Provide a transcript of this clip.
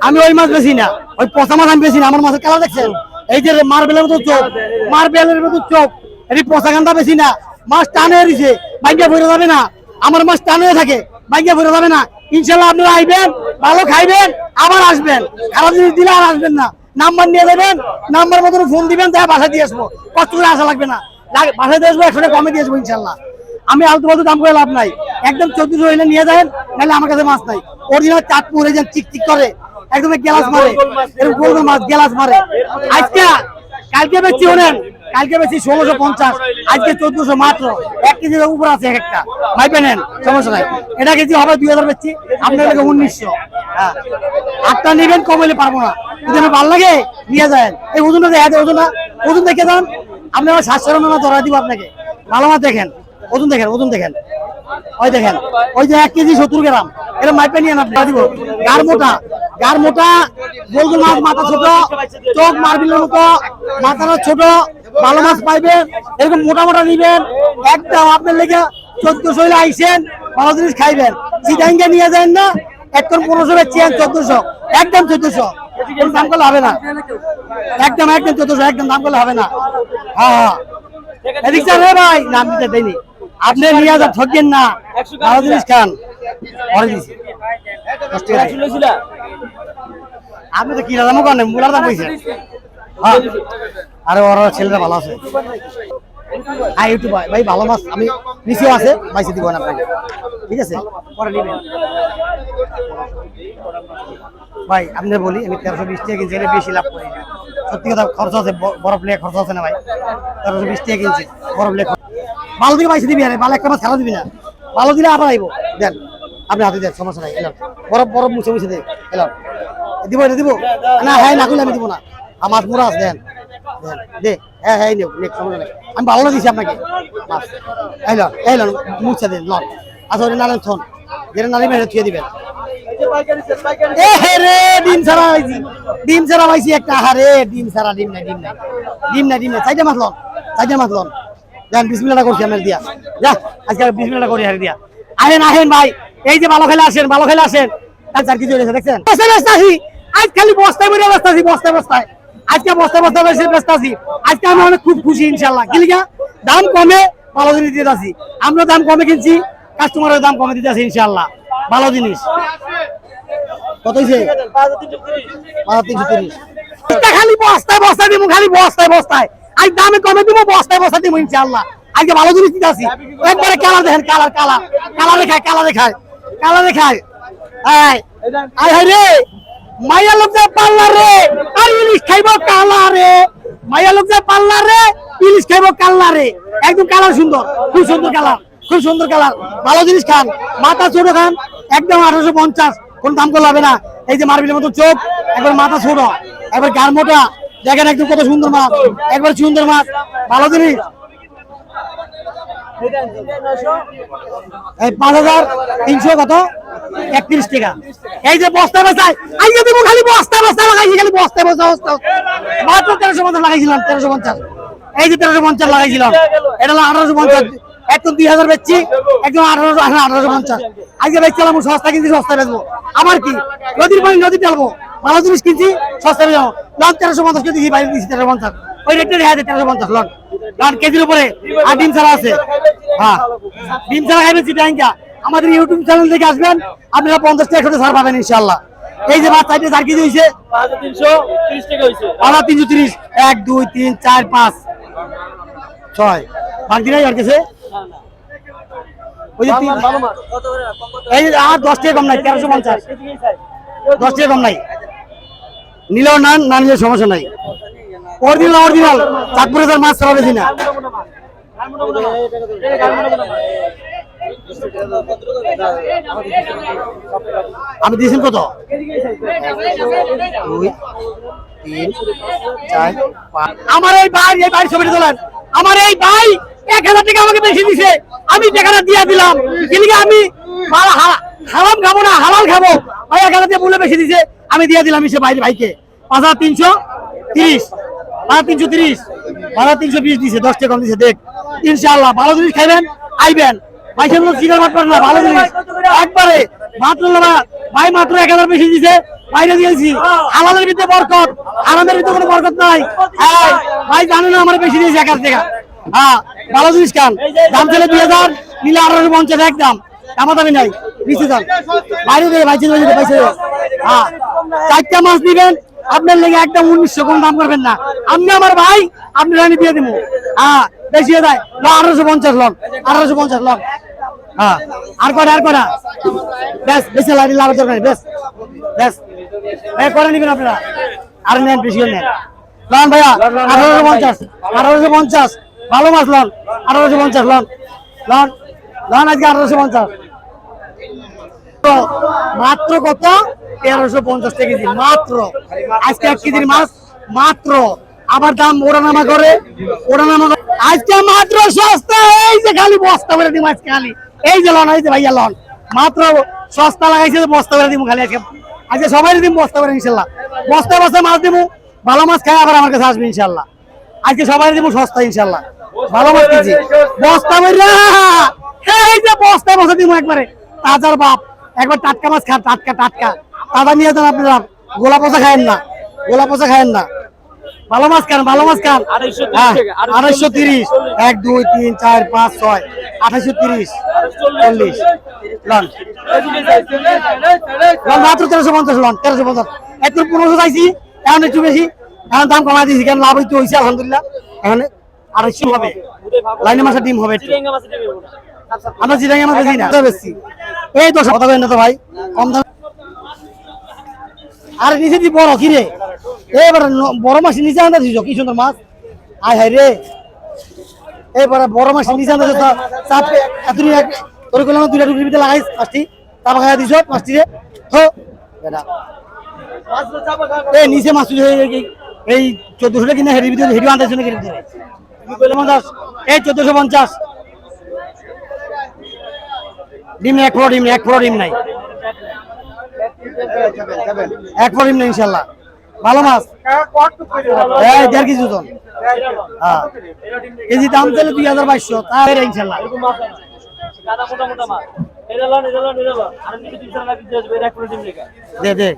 আমি ওই মাছ বেশি না। ওই পচা মাছ আমি বেশি না। আমার মাছের কালার দেখছেন? এই যে মার্বেলের মতো চোখ। মার্বেলের মতো চোখ। এটি পচা গান্দা বেশি না। মাছ টানে দিছে। বাইকে ভরে যাবে না। আমার মাছ টানে থাকে। বাইকে ভরে যাবে না। ইনশাল্লাহ আপনারা আইবেন, ভালো খাইবেন, আবার আসবেন। খারাপ জিনিস দিলে আর আসবেন না। নাম্বার নিয়ে দেবেন নাম্বার মতন ফোন দিবেন, তাই বাসা দিয়ে আসব। কষ্ট করে আসা লাগবে না। বাসায় দিয়ে আসব টাকা কমে দিয়ে আসব ইনশাল্লাহ। আমি আলতু ফালতু দাম করে লাভ নাই। একদম চোদ্দশো হইলে নিয়ে যাবেন, নাহলে আমার কাছে মাছ নাই। অরিজিনাল চাঁদপুর এই যে চিক চিক করে। একদম গ্যালাস মারে। এরকম গোল মাছ গ্যালাস মারে। আজকে কালকে ওনেন কালকে বেচছি ষোলোশো পঞ্চাশ আজকে চোদ্দশো মাত্র। এক কেজির উপর আছে এক একটা। নেন সমস্যা নাই। এটা কেজি হবে দুই হাজার বেচছি আপনার লাগে উনিশশো। হ্যাঁ। আটটা নেবেন পারব না। যদি আমার ভালো লাগে নিয়ে যায় এই ওজনটা দেখা ওজন না ওজন দেখে যান। আপনি আমার সাতশো টাকা ধরা দিব আপনাকে। ভালো মাছ দেখেন। ওজন দেখেন ওজন দেখেন। ওই দেখেন। ওই যে এক কেজি সত্তর গ্রাম। এটা মাইপে নিয়ে না দিব। গার মোটা। গার মোটা গোল মাছ মাথা ছোট, চোখ মারবিলের মতো, মাথাটা ছোট, ভালো মাছ পাইবেন, এরকম মোটা মোটা নিবেন, একদম আপনার লেগে চোদ্দশো হইলে আইসেন, ভালো জিনিস খাইবেন। চিটাঙ্গে নিয়ে যান না একদম পনেরোশো বেচছেন চোদ্দশো। একদম চোদ্দশো। দাম করলে হবে না। একদম একদম চোদ্দশো, একদম দাম করলে হবে না। হ্যাঁ হ্যাঁ। ভাই, নাম দিতে দেয়নি। আপনি নিয়ে যা ঠকেন না। ভালো জিনিস খান। আপনি তো কিনা দামও করেন দাম কইছেন হ্যাঁ। আরে ওর ছেলেরা ভালো আছে। হ্যাঁ ইউটিউব ভাই, ভালো মাছ আমি নিচেও আছে দিব না আপনাকে। ঠিক আছে? পরে ভাই আপনি বলি, আমি তেরোশো বিশ টাকা কিনছি বেশি লাভ করি সত্যি কথা, খরচ আছে বরফ লেগে খরচ আছে না ভাই? তেরোশো বিশ টাকা কিনছি, বরফ লেগে ভালো দিকে দিবি, আরে ভালো একটা মাছ খেলা দিবি না। ভালো দিলে আবার আইব। দেন, আপনি হাতে দেন, সমস্যা নাই, এলাম। বরফ বরফ মুছে মুছে দেন এলাম। দিব, এটা দিব। না হ্যাঁ না আমি দিব না। আমার মুড়া আছে, দেন। দে হ্যাঁ হ্যাঁ সমস্যা নাই আমি ভালো দিছি আপনাকে। মাছ। এই লন এই লন, মুছে দেন, লন। আচ্ছা ওটা নালেন থন। যেটা নালি মেরে থুয়ে দিবেন। ডিম ছাড়া ডিম ডিম ডিম নাই নাই। ডিম নাই ডিম নাই। চাইটা মাছ চাইটা মাছ আমার দিয়া। দিয়া। এই যে দেখছেন? আজ খালি বস্তায় বেরিয়ে ব্যস্ত আছি, বস্তায় বস্তায়। আজকে বস্তায় বস্তায় বেশি ব্যস্ত আছি। আজকে আমি অনেক খুব খুশি ইনশাল্লাহ কি লিগা? দাম কমে ভালো জিনিস দিতে আছি। আমরা দাম কমে কিনছি কাস্টমারের দাম কমে দিতে আছি ইনশাল্লাহ ভালো জিনিস। কত হয়েছে তিনশো তিরিশ। খালি বস্তায় বস্তায় দিব খালি বস্তায় বস্তায়। আজ দামে কমে দিব বস্তায় বস্তায় দিব ইনশাল্লাহ আজকে ভালো জিনিস দিতে আসি একবারে কালার দেখেন কালার কালার কালারে খায় কালারে খায় কালারে খায় আয় আয় রে! মাইয়া লোক যা পাল্লা রে, আর ইলিশ খাইব কালা রে। মাইয়া লোক যা পাল্লা রে, ইলিশ খাইব কাল্লা রে। একদম কালার সুন্দর, খুব সুন্দর কালার, খুব সুন্দর কালার। ভালো জিনিস খান, মাথা ছোট খান, একদম আঠারোশো পঞ্চাশ, কোন দাম করলে হবে না। এই যে মার্বেলের মতো চোখ, একবার মাথা ছোট, একবার গার মোটা, দেখেন একদম কত সুন্দর মাছ, একবার সুন্দর মাছ, ভালো জিনিস। এই পাঁচ হাজার তিনশো কত? টাকা। এই যে বস্তা বস্তায় খালি খালি তেরোশো তেরোশো পঞ্চাশ। এই যে এটা দুই হাজার সস্তা কিনছি সস্তা আমার কি? নদীর পানি নদী ফেলব। ভালো জিনিস কিনছি সস্তা বেচবো। তেরোশো পঞ্চাশ কেজি বাইরে তেরোশো পঞ্চাশ। ওই দেখা যায় তেরোশো পঞ্চাশ, লন। লন কেজির উপরে। আর ডিম ছাড়া আছে। হ্যাঁ। ডিম ছাড়া আমাদের ইউটিউব চ্যানেল থেকে আসবেন, আপনারা পঞ্চাশ টাকা করে ছাড় পাবেন ইনশাল্লাহ এই যে হয়েছে আবার তিনশো তিরিশ। এক, দুই, তিন, চার, পাঁচ। ছয়। বাকি আর কাছে? ওই যে এই আর দশ টাকা কম নাই, তেরোশো পঞ্চাশ। দশ টাকা কম নাই। নিলেও না না নিলে সমস্যা নাই। Original original. চাঁদপুরে তার মাছ ছাড়া বেশি না আমি দিয়েছেন কত? দুই তিন চার পাঁচ। আমার এই ভাই এই ভাই ছবিটা তোলেন। আমার এই ভাই এক হাজার টাকা আমাকে বেশি দিছে। আমি টাকাটা দিয়ে দিলাম কিন্তু আমি হারাম খাব না হালাল খাব? ভাই এক হাজার দিয়ে বলে বেশি দিছে। আমি দিয়ে দিলাম সে ভাই ভাইকে। পাঁচ হাজার তিনশো তিরিশ। পাঁচ তিনশো তিরিশ হাজার তিনশো বিশ দিছে, দশ টাকা কম দিছে, দেখ। ইনশাল্লাহ ভালো জিনিস খাইবেন, আইবেন। পয়সা গুলো ভালো জিনিস। একবারে, মাত্র ভাই মাত্র এক হাজার বেশি দিছে, বাইরে দিয়েছি হালালের ভিতরে বরকত আরামের ভিতরে কোনো বরকত নাই। ভাই জানো না আমার বেশি দিয়েছে এক হাজার টাকা। হ্যাঁ ভালো জিনিস খান। দাম ছিল দুই হাজার, নিলে আঠারোশো পঞ্চাশ একদম। আমার দামি নাই নিচে দাম বাইরে দিয়ে দিয়ে পয়সা হ্যাঁ চারটা মাছ দিবেন আপনার লেগে একদম উনিশশো কোনো দাম করবেন না। আপনি আমার ভাই আপনি রানি দিয়ে দিব হ্যাঁ বেশি যায়। আঠারোশো পঞ্চাশ লন, আঠারোশো পঞ্চাশ লন। হ্যাঁ আর কটা আর কটা বেশ, বেশি লাভ দরকার বেশ। বেশ। এই করে নিবেন আপনারা। আর নেন, বেশি নেন। লন ভাইয়া, আঠারোশো পঞ্চাশ আঠারোশো পঞ্চাশ। ভালো মাছ লন, আঠারোশো পঞ্চাশ লন। লন লন আজকে আঠারোশো পঞ্চাশ। মাত্র কত? তেরোশো পঞ্চাশ টাকা কেজি, মাত্র। আজকে এক কেজির মাছ, মাত্র। আবার দাম ওড়ানামা করে ওড়ানামা করে। আজকে মাত্র সস্তা, এই যে খালি বস্তা করে দিব আজকে খালি। এই যে লন, এই যে ভাইয়া লন। মাত্র সস্তা লাগাইছে বস্তা করে দিব খালি আজকে। আজকে সবাই দিব বস্তা করে ইনশাল্লাহ। বস্তা বস্তা মাছ দিব ভালো মাছ খাই আবার আমার কাছে আসবে, ইনশাল্লাহ। আজকে সবাই দিব সস্তা, ইনশাল্লাহ। ভালো মাছ কেজি বস্তা বইরা এই যে বস্তা বস্তা দিব একবারে। তাজার বাপ। একবার টাটকা মাছ খান টাটকা টাটকা। তাজা নিয়ে যান আপনারা। গোলা পচা খায়েন না। গোলা পচা খায়েন না। ভালো মাছ খান ভালো মাছ খান। হ্যাঁ, আড়াইশো তিরিশ এক দুই তিন চার পাঁচ ছয় আঠাইশো তিরিশ চল্লিশ। লন। লন মাত্র তেরোশো পঞ্চাশ লন তেরোশো পঞ্চাশ। একটু পনেরোশো চাইছি এখন একটু বেশি। এখন দাম কমাই দিয়েছি কেন লাভ একটু হয়েছে আলহামদুলিল্লাহ। এখন আড়াইশো হবে। লাইনে মাসের ডিম হবে আমরা চিরাঙ্গা মাছ বেশি না। বেশি এই দশ কথা বলেন না তো ভাই। কম দাম আর নিচে দি বড় কি রে এবার বড় মাছ নিচে আনতে দিছ? কি সুন্দর মাছ? আয় হায় রে। এবার বড় মাছ নিচে আনতে দিছ, চাপ এক তোর কইলাম দুইটা টুকরির ভিতরে লাগাইছ পাঁচটি। তারপর খাইয়া দিছ, পাঁচটি রে। হো। বেটা। এই নিচে মাছ এই চোদ্দশো টাকা কিনে হেরি ভিতরে হেরি আনতে শুনে কিনে এই চোদ্দশো পঞ্চাশ। ডিম এক ফোড়ো ডিম এক ফোড়ো ডিম নাই। এক পরিম না ইনশাল্লাহ ভালো মাছ? হ্যাঁ দেড় কেজি ওজন। হ্যাঁ। কেজি দাম তাহলে দুই হাজার বাইশশো তাহলে ইনশাল্লাহ দে দে।